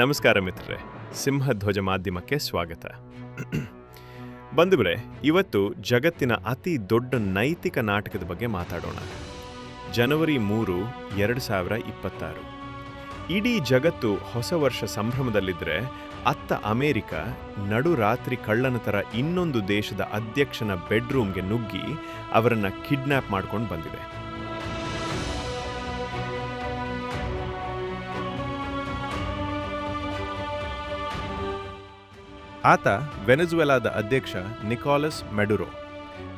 ನಮಸ್ಕಾರ ಮಿತ್ರರೇ, ಸಿಂಹಧ್ವಜ ಮಾಧ್ಯಮಕ್ಕೆ ಸ್ವಾಗತ. ಬಂಧುಗಳೇ, ಇವತ್ತು ಜಗತ್ತಿನ ಅತಿ ದೊಡ್ಡ ನೈತಿಕ ನಾಟಕದ ಬಗ್ಗೆ ಮಾತಾಡೋಣ. ಜನವರಿ ಮೂರು, ಎರಡು ಸಾವಿರ ಇಪ್ಪತ್ತಾರು. ಇಡೀ ಜಗತ್ತು ಹೊಸ ವರ್ಷ ಸಂಭ್ರಮದಲ್ಲಿದ್ದರೆ ಅತ್ತ ಅಮೆರಿಕ ನಡುರಾತ್ರಿ ಕಳ್ಳನ ಥರ ಇನ್ನೊಂದು ದೇಶದ ಅಧ್ಯಕ್ಷನ ಬೆಡ್ರೂಮ್ಗೆ ನುಗ್ಗಿ ಅವರನ್ನು ಕಿಡ್ನ್ಯಾಪ್ ಮಾಡ್ಕೊಂಡು ಬಂದಿದೆ. ಆತ ವೆನೆಜುವೆಲಾದ ಅಧ್ಯಕ್ಷ ನಿಕೋಲಸ್ ಮೆಡುರೋ.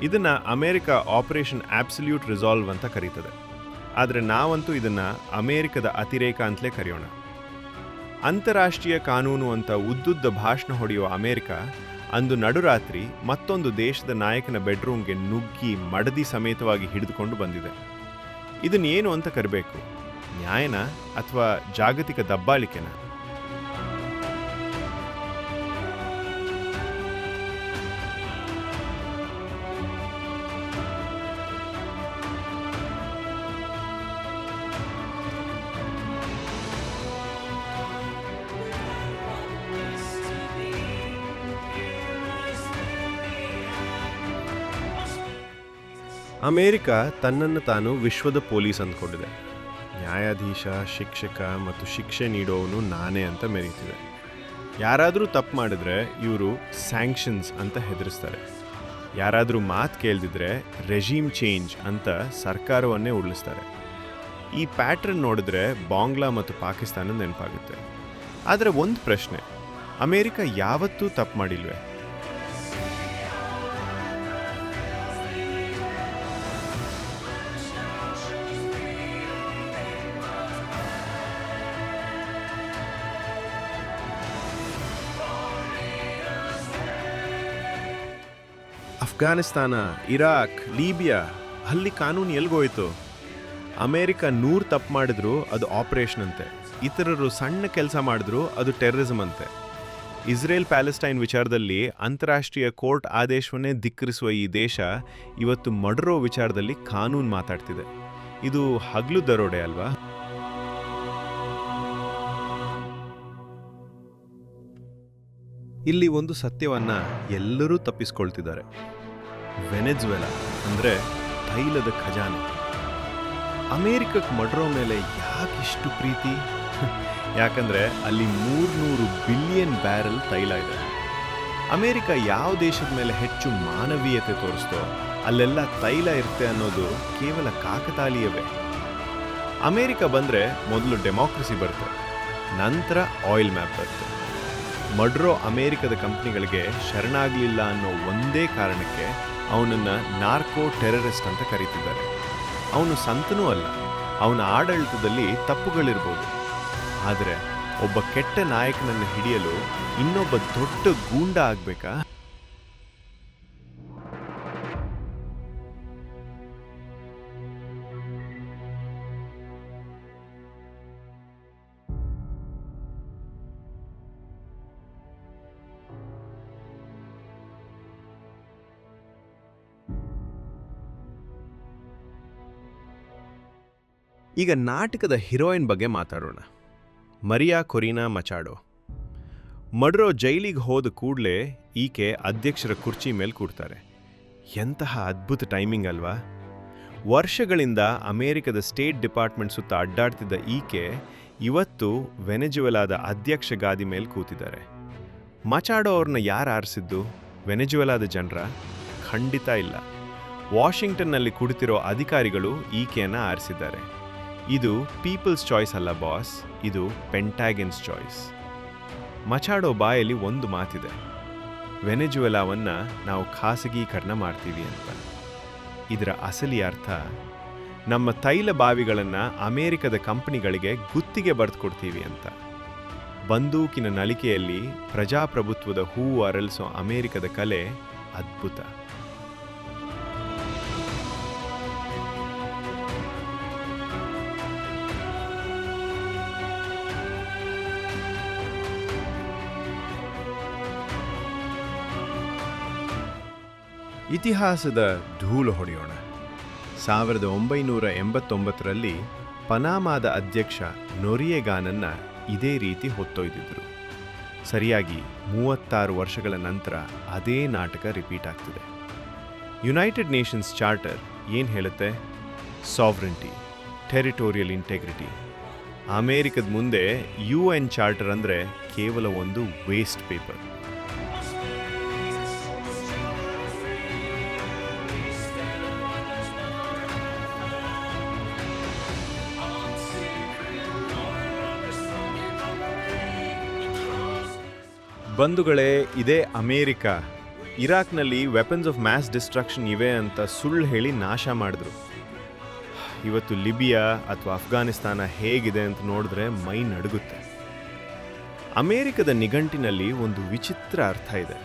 ಇದನ್ನ ಅಮೆರಿಕ ಆಪರೇಷನ್ ಆಬ್ಸಲ್ಯೂಟ್ ರಿಸಾಲ್ವ್ ಅಂತ ಕರೀತದೆ. ಆದರೆ ನಾವಂತೂ ಇದನ್ನ ಅಮೆರಿಕದ ಅತಿರೇಕ ಅಂತಲೇ ಕರೆಯೋಣ. ಅಂತಾರಾಷ್ಟ್ರೀಯ ಕಾನೂನು ಅಂತ ಉದ್ದುದ್ದ ಭಾಷಣ ಹೊಡೆಯುವ ಅಮೆರಿಕ ಅಂದು ನಡುರಾತ್ರಿ ಮತ್ತೊಂದು ದೇಶದ ನಾಯಕನ ಬೆಡ್ರೂಮ್ಗೆ ನುಗ್ಗಿ ಮಡದಿ ಸಮೇತವಾಗಿ ಹಿಡಿದುಕೊಂಡು ಬಂದಿದೆ. ಇದನ್ನೇನು ಅಂತ ಕರಬೇಕು? ನ್ಯಾಯನ ಅಥವಾ ಜಾಗತಿಕ ದಬ್ಬಾಳಿಕೆನಾ? ಅಮೇರಿಕ ತನ್ನನ್ನು ತಾನು ವಿಶ್ವದ ಪೊಲೀಸ್ ಅಂದ್ಕೊಂಡಿದೆ. ನ್ಯಾಯಾಧೀಶ, ಶಿಕ್ಷಕ ಮತ್ತು ಶಿಕ್ಷೆ ನೀಡೋವನು ನಾನೇ ಅಂತ ಮೆರೀತಿದೆ. ಯಾರಾದರೂ ತಪ್ಪು ಮಾಡಿದ್ರೆ ಇವರು ಸ್ಯಾಂಕ್ಷನ್ಸ್ ಅಂತ ಹೆದರಿಸ್ತಾರೆ. ಯಾರಾದರೂ ಮಾತು ಕೇಳ್ದಿದ್ರೆ ರೆಜೀಮ್ ಚೇಂಜ್ ಅಂತ ಸರ್ಕಾರವನ್ನೇ ಉರುಳಿಸ್ತಾರೆ. ಈ ಪ್ಯಾಟ್ರನ್ ನೋಡಿದ್ರೆ ಬಾಂಗ್ಲಾ ಮತ್ತು ಪಾಕಿಸ್ತಾನ ನೆನಪಾಗುತ್ತೆ. ಆದರೆ ಒಂದು ಪ್ರಶ್ನೆ, ಅಮೇರಿಕ ಯಾವತ್ತೂ ತಪ್ಪು ಮಾಡಿಲ್ವೇ? ಅಫ್ಘಾನಿಸ್ತಾನ ಇರಾಕ್, ಲೀಬಿಯಾ, ಅಲ್ಲಿ ಕಾನೂನು ಎಲ್ಗೋಯ್ತು? ಅಮೇರಿಕ ನೂರು ತಪ್ಪು ಮಾಡಿದ್ರು, ಅದು ಆಪರೇಷನ್ ಅಂತೆ. ಇತರರು ಸಣ್ಣ ಕೆಲಸ ಮಾಡಿದ್ರು, ಅದು ಟೆರರಿಸಮ್ ಅಂತೆ. ಇಸ್ರೇಲ್ ಪ್ಯಾಲೆಸ್ಟೈನ್ ವಿಚಾರದಲ್ಲಿ ಅಂತಾರಾಷ್ಟ್ರೀಯ ಕೋರ್ಟ್ ಆದೇಶವನ್ನೇ ಧಿಕ್ಕರಿಸುವ ಈ ದೇಶ ಇವತ್ತು ಮಡ್ರೋ ವಿಚಾರದಲ್ಲಿ ಕಾನೂನು ಮಾತಾಡ್ತಿದೆ. ಇದು ಹಗಲು ದರೋಡೆ ಅಲ್ವಾ? ಇಲ್ಲಿ ಒಂದು ಸತ್ಯವನ್ನ ಎಲ್ಲರೂ ತಪ್ಪಿಸ್ಕೊಳ್ತಿದ್ದಾರೆ. ವೆನೆಜುವೆಲಾ, ಅಂದರೆ ತೈಲದ ಖಜಾನೆ. ಅಮೇರಿಕಕ್ಕೆ ಮಡ್ರೋ ಮೇಲೆ ಯಾಕಿಷ್ಟು ಪ್ರೀತಿ? ಯಾಕಂದರೆ ಅಲ್ಲಿ ಮೂರ್ನೂರು ಬಿಲಿಯನ್ ಬ್ಯಾರಲ್ ತೈಲ ಇದೆ. ಅಮೇರಿಕ ಯಾವ ದೇಶದ ಮೇಲೆ ಹೆಚ್ಚು ಮಾನವೀಯತೆ ತೋರಿಸ್ತೋ, ಅಲ್ಲೆಲ್ಲ ತೈಲ ಇರುತ್ತೆ ಅನ್ನೋದು ಕೇವಲ ಕಾಕತಾಳೀಯವೇ. ಅಮೇರಿಕ ಬಂದರೆ ಮೊದಲು ಡೆಮಾಕ್ರಸಿ ಬರುತ್ತೆ, ನಂತರ ಆಯಿಲ್ ಮ್ಯಾಪ್ ಬರುತ್ತೆ. ಮಡ್ರೋ ಅಮೇರಿಕದ ಕಂಪ್ನಿಗಳಿಗೆ ಶರಣಾಗಲಿಲ್ಲ ಅನ್ನೋ ಒಂದೇ ಕಾರಣಕ್ಕೆ ಅವನನ್ನು ನಾರ್ಕೋ ಟೆರರಿಸ್ಟ್ ಅಂತ ಕರೀತಿದ್ದಾರೆ. ಅವನು ಸಂತನೂ ಅಲ್ಲ, ಅವನ ಆಡಳಿತದಲ್ಲಿ ತಪ್ಪುಗಳಿರ್ಬೋದು. ಆದರೆ ಒಬ್ಬ ಕೆಟ್ಟ ನಾಯಕನನ್ನು ಹಿಡಿಯಲು ಇನ್ನೊಬ್ಬ ದೊಡ್ಡ ಗೂಂಡ ಆಗ್ಬೇಕಾ? ಈಗ ನಾಟಕದ ಹೀರೋಯಿನ್ ಬಗ್ಗೆ ಮಾತಾಡೋಣ. ಮರಿಯಾ ಕೊರಿನಾ ಮಚಾಡೋ. ಮಡ್ರೋ ಜೈಲಿಗೆ ಹೋದ ಕೂಡಲೇ ಈಕೆ ಅಧ್ಯಕ್ಷರ ಕುರ್ಚಿ ಮೇಲೆ ಕೂಡ್ತಾರೆ. ಎಂತಹ ಅದ್ಭುತ ಟೈಮಿಂಗ್ ಅಲ್ವಾ? ವರ್ಷಗಳಿಂದ ಅಮೆರಿಕದ ಸ್ಟೇಟ್ ಡಿಪಾರ್ಟ್ಮೆಂಟ್ ಸುತ್ತ ಅಡ್ಡಾಡ್ತಿದ್ದ ಈಕೆ ಇವತ್ತು ವೆನೆಜುವೆಲಾದ ಅಧ್ಯಕ್ಷ ಗಾದಿ ಮೇಲೆ ಕೂತಿದ್ದಾರೆ. ಮಚಾಡೋ ಅವ್ರನ್ನ ಯಾರು ಆರಿಸಿದ್ದು? ವೆನೆಜುವೆಲಾದ ಜನರ? ಖಂಡಿತ ಇಲ್ಲ. ವಾಷಿಂಗ್ಟನ್ನಲ್ಲಿ ಕುಡಿತಿರೋ ಅಧಿಕಾರಿಗಳು ಈಕೆಯನ್ನು ಆರಿಸಿದ್ದಾರೆ. ಇದು ಪೀಪಲ್ಸ್ ಚಾಯ್ಸ್ ಅಲ್ಲ ಬಾಸ್ ಇದು ಪೆಂಟಾಗಿನ್ಸ್ ಚಾಯ್ಸ್ ಮಚಾಡೋ ಬಾಯಲ್ಲಿ ಒಂದು ಮಾತಿದೆ. ವೆನೆಜುವೆಲಾವನ್ನು ನಾವು ಖಾಸಗೀಕರಣ ಮಾಡ್ತೀವಿ ಅಂತ. ಇದರ ಅಸಲಿ ಅರ್ಥ, ನಮ್ಮ ತೈಲ ಬಾವಿಗಳನ್ನು ಅಮೇರಿಕದ ಕಂಪನಿಗಳಿಗೆ ಗುತ್ತಿಗೆ ಬರೆದುಕೊಡ್ತೀವಿ ಅಂತ. ಬಂದೂಕಿನ ನಲಿಕೆಯಲ್ಲಿ ಪ್ರಜಾಪ್ರಭುತ್ವದ ಹೂವು ಅರಳಿಸೋ ಅಮೇರಿಕದ ಕಲೆ ಅದ್ಭುತ. ಇತಿಹಾಸದ ಧೂಳು ಹೊಡೆಯೋಣ. ಸಾವಿರದ ಒಂಬೈನೂರ ಎಂಬತ್ತೊಂಬತ್ತರಲ್ಲಿ ಪನಾಮಾದ ಅಧ್ಯಕ್ಷ ನೊರಿಯೆಗಾನನ್ನ ಇದೇ ರೀತಿ ಹೊತ್ತೊಯ್ದಿದ್ರು. ಸರಿಯಾಗಿ ಮೂವತ್ತಾರು ವರ್ಷಗಳ ನಂತರ ಅದೇ ನಾಟಕ ರಿಪೀಟ್ ಆಗ್ತಿದೆ. ಯುನೈಟೆಡ್ ನೇಷನ್ಸ್ ಚಾರ್ಟರ್ ಏನು ಹೇಳುತ್ತೆ? Sovereignty, territorial integrity. ಅಮೇರಿಕದ ಮುಂದೆ ಯು ಎನ್ ಚಾರ್ಟರ್ ಅಂದರೆ ಕೇವಲ ಒಂದು ವೇಸ್ಟ್ ಪೇಪರ್. ಬಂಧುಗಳೇ, ಇದೇ ಅಮೇರಿಕ. ಇರಾಕ್ನಲ್ಲಿ ವೆಪನ್ಸ್ ಆಫ್ ಮ್ಯಾಸ್ ಡಿಸ್ಟ್ರಕ್ಷನ್ ಇವೆ ಅಂತ ಸುಳ್ಳು ಹೇಳಿ ನಾಶ ಮಾಡಿದ್ರು. ಇವತ್ತು ಲಿಬಿಯಾ ಅಥವಾ ಅಫ್ಘಾನಿಸ್ತಾನ ಹೇಗಿದೆ ಅಂತ ನೋಡಿದ್ರೆ ಮೈ ನಡುಗುತ್ತೆ. ಅಮೇರಿಕದ ನಿಘಂಟಿನಲ್ಲಿ ಒಂದು ವಿಚಿತ್ರ ಅರ್ಥ ಇದೆ.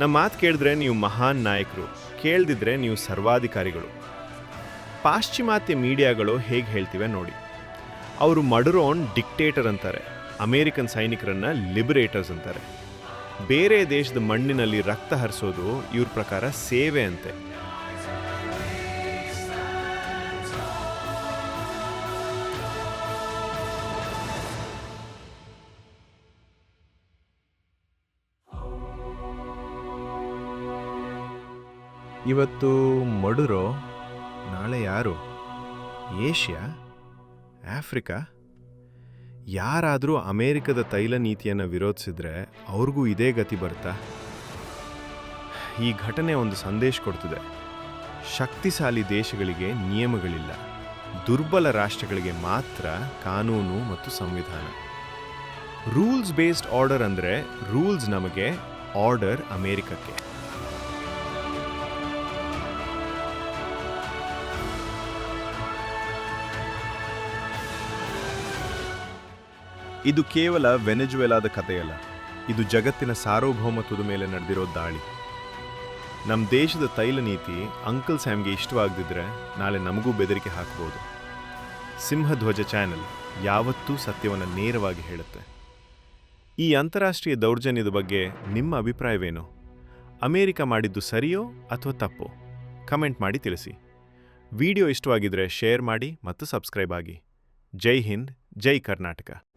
ನಮ್ಮ ಮಾತು ಕೇಳಿದ್ರೆ ನೀವು ಮಹಾನ್ ನಾಯಕರು, ಕೇಳ್ದಿದ್ರೆ ನೀವು ಸರ್ವಾಧಿಕಾರಿಗಳು. ಪಾಶ್ಚಿಮಾತ್ಯ ಮೀಡಿಯಾಗಳು ಹೇಗೆ ಹೇಳ್ತಿವೆ ನೋಡಿ. ಅವರು ಮಡರೋನ್ ಡಿಕ್ಟೇಟರ್ ಅಂತಾರೆ. ಅಮೇರಿಕನ್ ಸೈನಿಕರನ್ನ ಲಿಬರೇಟರ್ಸ್ ಅಂತಾರೆ. ಬೇರೆ ದೇಶದ ಮಣ್ಣಿನಲ್ಲಿ ರಕ್ತ ಹರಿಸೋದು ಇವ್ರ ಪ್ರಕಾರ ಸೇವೆ ಅಂತೆ. ಇವತ್ತು ಮಡುರೋ ನಾಳೆ ಯಾರು? ಏಷ್ಯಾ? ಆಫ್ರಿಕಾ? ಯಾರಾದರೂ ಅಮೇರಿಕದ ತೈಲ ನೀತಿಯನ್ನು ವಿರೋಧಿಸಿದ್ರೆ ಅವ್ರಿಗೂ ಇದೇ ಗತಿ ಬರ್ತಾ ಈ ಘಟನೆ ಒಂದು ಸಂದೇಶ ಕೊಡ್ತಿದೆ. ಶಕ್ತಿಶಾಲಿ ದೇಶಗಳಿಗೆ ನಿಯಮಗಳಿಲ್ಲ. ದುರ್ಬಲ ರಾಷ್ಟ್ರಗಳಿಗೆ ಮಾತ್ರ ಕಾನೂನು ಮತ್ತು ಸಂವಿಧಾನ. ರೂಲ್ಸ್ ಬೇಸ್ಡ್ ಆರ್ಡರ್ ಅಂದರೆ ರೂಲ್ಸ್ ನಮಗೆ ಆರ್ಡರ್ ಅಮೇರಿಕಕ್ಕೆ. ಇದು ಕೇವಲ ವೆನೆಜುವೆಲಾದ ಕಥೆಯಲ್ಲ. ಇದು ಜಗತ್ತಿನ ಸಾರ್ವಭೌಮತ್ವದ ಮೇಲೆ ನಡೆದಿರೋ ದಾಳಿ. ನಮ್ಮ ದೇಶದ ತೈಲ ನೀತಿ ಅಂಕಲ್ ಸ್ಯಾಮ್ಗೆ ಇಷ್ಟವಾಗದಿದ್ರೆ ನಾಳೆ ನಮಗೂ ಬೆದರಿಕೆ ಹಾಕ್ಬೋದು. ಸಿಂಹಧ್ವಜ ಚಾನೆಲ್ ಯಾವತ್ತೂ ಸತ್ಯವನ್ನು ನೇರವಾಗಿ ಹೇಳುತ್ತೆ. ಈ ಅಂತಾರಾಷ್ಟ್ರೀಯ ದೌರ್ಜನ್ಯದ ಬಗ್ಗೆ ನಿಮ್ಮ ಅಭಿಪ್ರಾಯವೇನು? ಅಮೇರಿಕ ಮಾಡಿದ್ದು ಸರಿಯೋ ಅಥವಾ ತಪ್ಪೋ? ಕಮೆಂಟ್ ಮಾಡಿ ತಿಳಿಸಿ. ವಿಡಿಯೋ ಇಷ್ಟವಾಗಿದ್ರೆ ಶೇರ್ ಮಾಡಿ ಮತ್ತು ಸಬ್ಸ್ಕ್ರೈಬ್ ಆಗಿ. ಜೈ ಹಿಂದ್, ಜೈ ಕರ್ನಾಟಕ.